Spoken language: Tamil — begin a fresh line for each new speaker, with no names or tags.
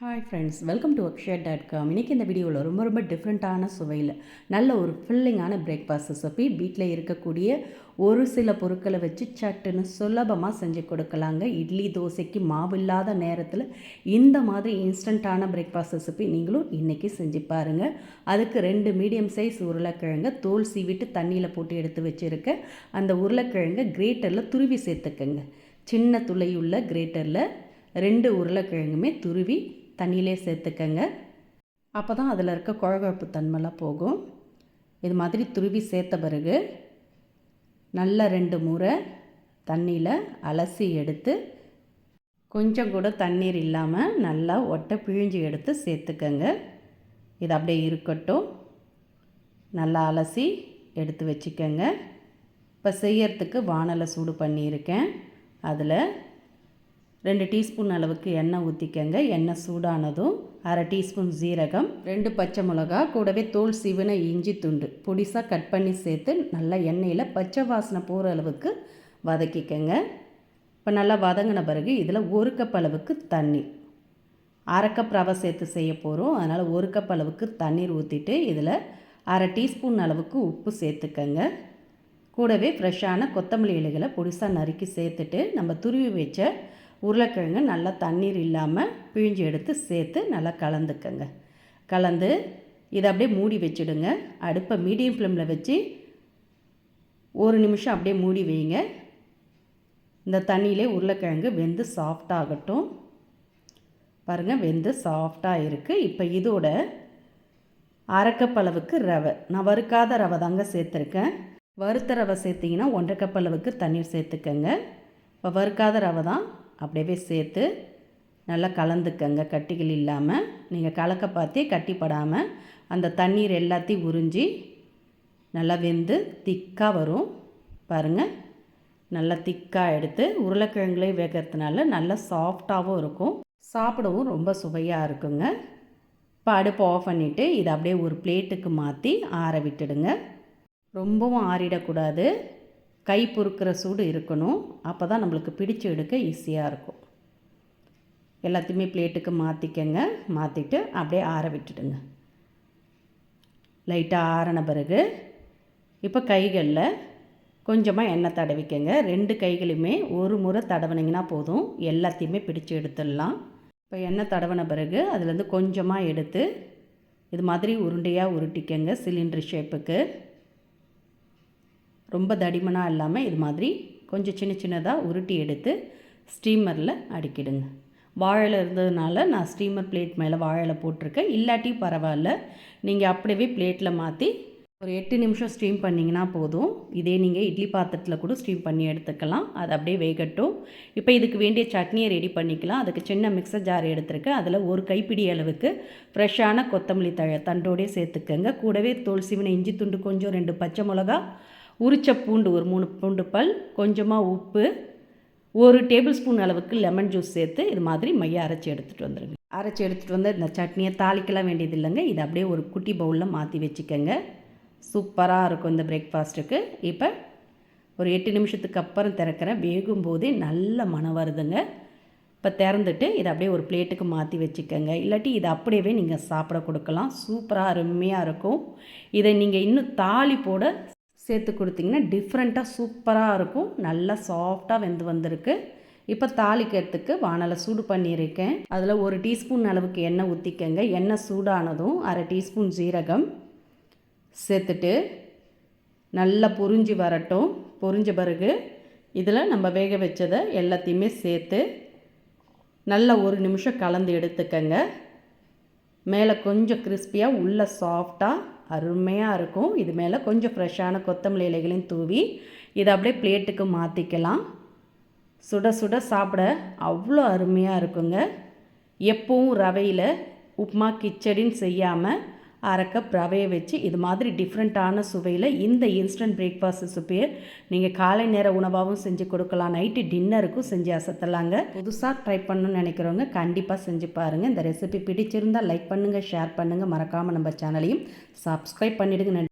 Hi friends welcome to workshed dot com இன்றைக்கி இந்த வீடியோவில் ரொம்ப ரொம்ப டிஃப்ரெண்ட்டான சுவையில் நல்ல ஒரு ஃபில்லிங்கான பிரேக்ஃபாஸ்ட் ரெசிபி வீட்டில் இருக்கக்கூடிய ஒரு சில பொருட்களை வச்சு சட்டுன்னு சுலபமாக செஞ்சு கொடுக்கலாங்க. இட்லி தோசைக்கு மாவு இல்லாத நேரத்தில் இந்த மாதிரி இன்ஸ்டண்ட்டான பிரேக்ஃபாஸ்ட் ரெசிபி நீங்களும் இன்றைக்கி செஞ்சு பாருங்கள் அதுக்கு ரெண்டு மீடியம் சைஸ் உருளைக்கிழங்க தோல் சீவிட்டு தண்ணியில் போட்டு எடுத்து வச்சுருக்க அந்த உருளைக்கிழங்க கிரேட்டரில் துருவி சேர்த்துக்கங்க. சின்ன துளையுள்ள கிரேட்டரில் ரெண்டு உருளைக்கிழங்குமே துருவி தண்ணியிலே சேர்த்துக்கங்க. அப்போ தான் அதில் இருக்க குழகுழப்பு தன்மைலாம் போகும். இது மாதிரி துருவி சேர்த்த பிறகு நல்ல ரெண்டு முறை தண்ணியில் அலசி எடுத்து கொஞ்சம் கூட தண்ணீர் இல்லாமல் நல்லா ஒட்டை பிழிஞ்சு எடுத்து சேர்த்துக்கங்க. இது அப்படியே இருக்கட்டும். நல்லா அலசி எடுத்து வச்சுக்கோங்க. இப்போ செய்யறதுக்கு வானலை சூடு பண்ணியிருக்கேன். அதில் ரெண்டு டீஸ்பூன் அளவுக்கு எண்ணெய் ஊற்றிக்கங்க எண்ணெய் சூடானதும் அரை டீஸ்பூன் ஜீரகம் ரெண்டு பச்சை மிளகா கூடவே தோல் சிவன இஞ்சி துண்டு. பொடிசாக கட் பண்ணி சேர்த்து நல்லா எண்ணெயில் பச்சை வாசனை போகிற அளவுக்கு வதக்கிக்கங்க. இப்போ நல்லா வதங்கின பிறகு இதில் ஒரு கப் அளவுக்கு தண்ணீர் அரை கப் ரவை சேர்த்து செய்ய போகிறோம் அதனால் ஒரு கப் அளவுக்கு தண்ணீர் ஊற்றிட்டு இதில் அரை டீஸ்பூன் அளவுக்கு உப்பு சேர்த்துக்கங்க. கூடவே ஃப்ரெஷ்ஷான கொத்தமல்லி இலைகளை பொடிசாக நறுக்கி சேர்த்துட்டு நம்ம துருவி வச்ச உருளைக்கிழங்கு நல்லா தண்ணீர் இல்லாமல் பிழிஞ்சு எடுத்து சேர்த்து நல்லா கலந்துக்கங்க. கலந்து இதை அப்படியே மூடி வச்சுடுங்க. அடுப்பை மீடியம் ஃப்ளேமில் வச்சு ஒரு நிமிஷம் அப்படியே மூடி வைங்க. இந்த தண்ணியிலே உருளைக்கிழங்கு வெந்து சாஃப்டாகட்டும் பாருங்கள் வெந்து சாஃப்டாக இருக்குது இப்போ இதோட அரைக்கப்பளவுக்கு ரவை. நான் வறுக்காத ரவை தாங்க சேர்த்துருக்கேன். வறுத்த ரவை சேர்த்திங்கன்னா ஒன்றரை கப் அளவுக்கு தண்ணீர் சேர்த்துக்கங்க. இப்போ வறுக்காத ரவை தான் அப்படியே சேர்த்து நல்லா கலந்துக்கங்க. கட்டிகள் இல்லாமல் நீங்கள் கலக்க பார்த்தே கட்டிப்படாமல் அந்த தண்ணீர் எல்லாத்தையும் உறிஞ்சி நல்லா வெந்து திக்காக வரும். பாருங்கள் நல்லா திக்காக எடுத்து உருளைக்கிழங்குலையும் வேகிறதுனால நல்லா சாஃப்டாகவும் இருக்கும். சாப்பிடவும் ரொம்ப சுவையாக இருக்குங்க. இப்போ அடுப்பு ஆஃப் பண்ணிவிட்டு இதை அப்படியே ஒரு பிளேட்டுக்கு மாற்றி ஆற விட்டுடுங்க. ரொம்பவும் ஆறிடக்கூடாது. கை பொறுக்கிற சூடு இருக்கணும். அப்போ தான் நம்மளுக்கு பிடிச்சு எடுக்க ஈஸியாக இருக்கும். எல்லாத்தையுமே பிளேட்டுக்கு மாற்றிக்கங்க மாற்றிட்டு அப்படியே ஆற விட்டுடுங்க. லைட்டாக ஆறின பிறகு இப்போ கைகளில் கொஞ்சமாக எண்ணெய் தடவிக்கங்க. ரெண்டு கைகளையுமே ஒரு முறை தடவினீங்கன்னா போதும். எல்லாத்தையுமே பிடிச்சு எடுத்துடலாம். இப்போ எண்ணெய் தடவின பிறகு அதுலேருந்து கொஞ்சமாக எடுத்து இது மாதிரி உருண்டையாக உருட்டிக்கங்க சிலிண்டர் ஷேப்புக்கு ரொம்ப தடிமனாக இல்லாமல் இது மாதிரி கொஞ்சம் சின்ன சின்னதாக உருட்டி எடுத்து ஸ்டீமரில் அடிக்கிடுங்க. வாழை இருந்ததுனால நான் ஸ்டீமர் பிளேட் மேலே வாழை போட்டிருக்கேன். இல்லாட்டி பரவாயில்ல. நீங்கள் அப்படியே பிளேட்டில் மாற்றி ஒரு எட்டு நிமிஷம் ஸ்டீம் பண்ணிங்கன்னா போதும். இதே நீங்கள் இட்லி பாத்திரத்தில் கூட ஸ்டீம் பண்ணி எடுத்துக்கலாம். அது அப்படியே வேகட்டும். இப்போ இதுக்கு வேண்டிய சட்னியை ரெடி பண்ணிக்கலாம். அதுக்கு சின்ன மிக்சர் ஜார் எடுத்துருக்கேன். அதில் ஒரு கைப்பிடி அளவுக்கு ஃப்ரெஷ்ஷான கொத்தமல்லி தழை தண்டோடே சேர்த்துக்கங்க. கூடவே தோல் சீவனை இஞ்சி துண்டு கொஞ்சம் ரெண்டு பச்சை மிளகா உரிச்ச பூண்டு ஒரு மூணு பூண்டு பல் கொஞ்சமாக உப்பு ஒரு டேபிள் ஸ்பூன் அளவுக்கு லெமன் ஜூஸ் சேர்த்து இது மாதிரி மைய அரைச்சி எடுத்துகிட்டு வந்துடுங்க அரைச்சி எடுத்துகிட்டு வந்து இந்த சட்னியை தாளிக்கலாம் வேண்டியது இல்லைங்க. இதை அப்படியே ஒரு குட்டி பவுலில் மாற்றி வச்சுக்கோங்க. சூப்பராக இருக்கும் இந்த பிரேக்ஃபாஸ்ட்டுக்கு இப்போ ஒரு எட்டு நிமிஷத்துக்கு அப்புறம் திறக்கிறேன் வேகும் போதே நல்ல மனம் வருதுங்க. இப்போ திறந்துட்டு இதை அப்படியே ஒரு பிளேட்டுக்கு மாற்றி வச்சுக்கோங்க. இல்லாட்டி இதை அப்படியே நீங்கள் சாப்பிட கொடுக்கலாம். சூப்பராக அருமையாக இருக்கும். இதை நீங்கள் இன்னும் தாலி போட சேர்த்து கொடுத்திங்கன்னா டிஃப்ரெண்ட்டாக சூப்பராக இருக்கும். நல்லா சாஃப்டாக வெந்து வந்திருக்கு. இப்போ தாளிக்கிறதுக்கு வானலை சூடு பண்ணியிருக்கேன். அதில் ஒரு டீஸ்பூன் அளவுக்கு எண்ணெய் ஊற்றிக்கங்க எண்ணெய் சூடானதும் அரை டீஸ்பூன் ஜீரகம் சேர்த்துட்டு நல்லா பொறிஞ்சி வரட்டும். பொறிஞ்ச பிறகு இதில் நம்ம வேக வச்சதை எல்லாத்தையுமே சேர்த்து நல்லா ஒரு நிமிஷம் கலந்து எடுத்துக்கங்க. மேலே கொஞ்சம் கிறிஸ்பியாக உள்ளே சாஃப்டாக அருமையாக இருக்கும். இது மேலே கொஞ்சம் ஃப்ரெஷ்ஷான கொத்தமல்லி இலைகளையும் தூவி இதை அப்படியே பிளேட்டுக்கு மாற்றிக்கலாம் சுட சுட சாப்பிட அவ்வளோ அருமையாக இருக்குங்க. எப்பவும் ரவையில் உப்புமா கிச்சடின்னு செய்யாமல் அரை கப் ரவையை வச்சு இது மாதிரி டிஃப்ரெண்ட்டான சுவையில் இந்த இன்ஸ்டன்ட் பிரேக்ஃபாஸ்ட் ரெசிப்பியை நீங்கள் காலை நேர உணவாகவும் செஞ்சு கொடுக்கலாம். நைட்டு டின்னருக்கும் செஞ்சு அசத்தலாங்க. புதுசாக ட்ரை பண்ணணும்னு நினைக்கிறவங்க கண்டிப்பாக செஞ்சு பாருங்கள் இந்த ரெசிபி பிடிச்சிருந்தால் லைக் பண்ணுங்கள் ஷேர் பண்ணுங்கள் மறக்காமல் நம்ம சேனலையும் சப்ஸ்கிரைப் பண்ணிவிடுங்க